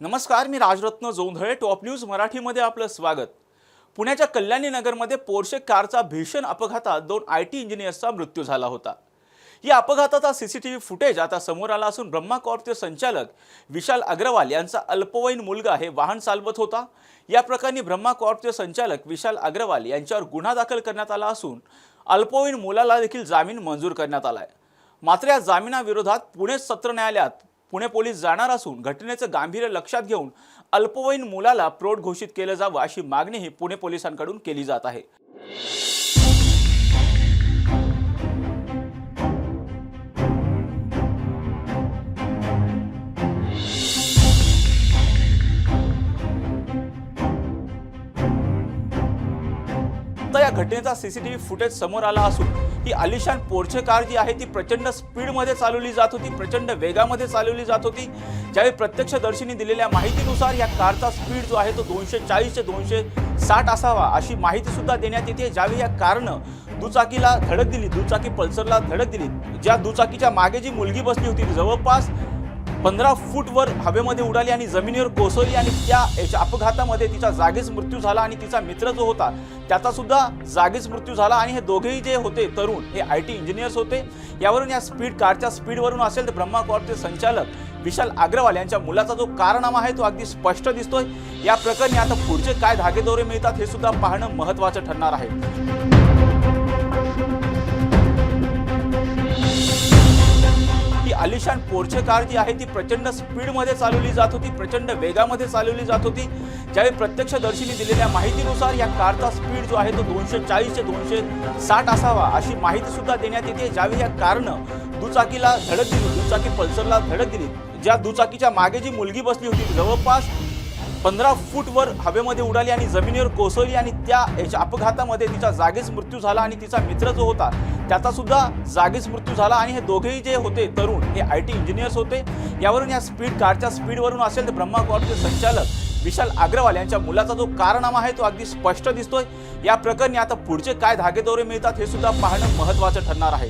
नमस्कार मी Rajratna Jondhale top news मराठीमध्ये आपलं स्वागत. पुण्याच्या कल्याणी नगरमध्ये पोर्शे कारचा भीषण अपघातात दोन आय टी इंजिनियर्सचा मृत्यू झाला होता. या अपघाताचा C C T V footage आता समोर आला असून ब्रह्मा कॉर्पचे संचालक विशाल अग्रवाल यांचा अल्पवयीन मुलगा हे वाहन चालवत होता. या प्रकरणी ब्रह्मा कॉर्पचे संचालक विशाल अग्रवाल यांच्यावर गुन्हा दाखल करण्यात आला असून अल्पवयीन मुलाला देखील जामीन मंजूर करण्यात आला आहे मात्र या जामिनाविरोधात पुणे सत्र न्यायालयात पुणे पोलीस जाणार असून घटनेचं गांभीर्य लक्षात घेऊन अल्पवयीन मुलाला प्रौढ घोषित केलं जावं अशी मागणीही पुणे पोलिसांकडून केली जात आहे. या घटनेचा सीसीटीव्ही फुटेज समोर आला असून ही आलिशान पोर्चे कार जी आहे ती प्रचंड स्पीडमध्ये चालवली जात होती प्रचंड वेगामध्ये चालवली जात होती. ज्यावेळी प्रत्यक्षदर्शींनी दिलेल्या माहितीनुसार या कारचा स्पीड जो आहे तो दोनशे चाळीस ते दोनशे साठ असावा अशी माहितीसुद्धा देण्यात येते. ज्यावेळी या कारनं दुचाकीला धडक दिली दुचाकी पल्सरला धडक दिली ज्या दुचाकीच्या मागे जी मुलगी बसली होती जवळपास पंधरा फूटवर हवेमध्ये उडाली आणि जमिनीवर कोसळली आणि त्या याच्या अपघातामध्ये तिचा जागीच मृत्यू झाला आणि तिचा मित्र जो होता त्याचा सुद्धा जागीच मृत्यू झाला आणि हे दोघेही जे होते तरुण हे आय टी इंजिनियर्स होते. यावरून या स्पीड कारच्या स्पीडवरून असेल तर ब्रह्मा कॉर्पचे संचालक विशाल अग्रवाल यांच्या मुलाचा जो कारनामा आहे तो अगदी स्पष्ट दिसतोय. या प्रकरणी आता पुढचे काय धागेदोरे मिळतात हे सुद्धा पाहणं महत्त्वाचं ठरणार आहे. आलिशान पोर्चे कार जी आहे ती प्रचंड स्पीडमध्ये चालवली जात होती प्रचंड वेगामध्ये चालवली जात होती. ज्यावेळी प्रत्यक्षदर्शींनी दिलेल्या माहितीनुसार या कारचा स्पीड जो आहे तो दोनशे चाळीस ते दोनशे साठ असावा अशी माहितीसुद्धा देण्यात येते. ज्यावेळी या कारनं दुचाकीला धडक दिली दुचाकी पल्सरला धडक दिली ज्या दुचाकीच्या मागे जी मुलगी बसली होती जवळपास पंधरा फूटवर हवेमध्ये उडाली आणि जमिनीवर कोसळली आणि त्या याच्या अपघातामध्ये तिचा जागीच मृत्यू झाला आणि तिचा मित्र जो होता त्याचा सुद्धा जागीच मृत्यू झाला आणि हे दोघेही जे होते तरुण हे आय टी इंजिनियर्स होते. यावरून या स्पीड कारच्या स्पीडवरून असेल तर ब्रह्मा कॉर्पचे संचालक विशाल अग्रवाल यांच्या मुलाचा जो कारनामा आहे तो अगदी स्पष्ट दिसतोय. या प्रकरणी आता पुढचे काय धागेदोरे मिळतात हे सुद्धा पाहणं महत्त्वाचं ठरणार आहे.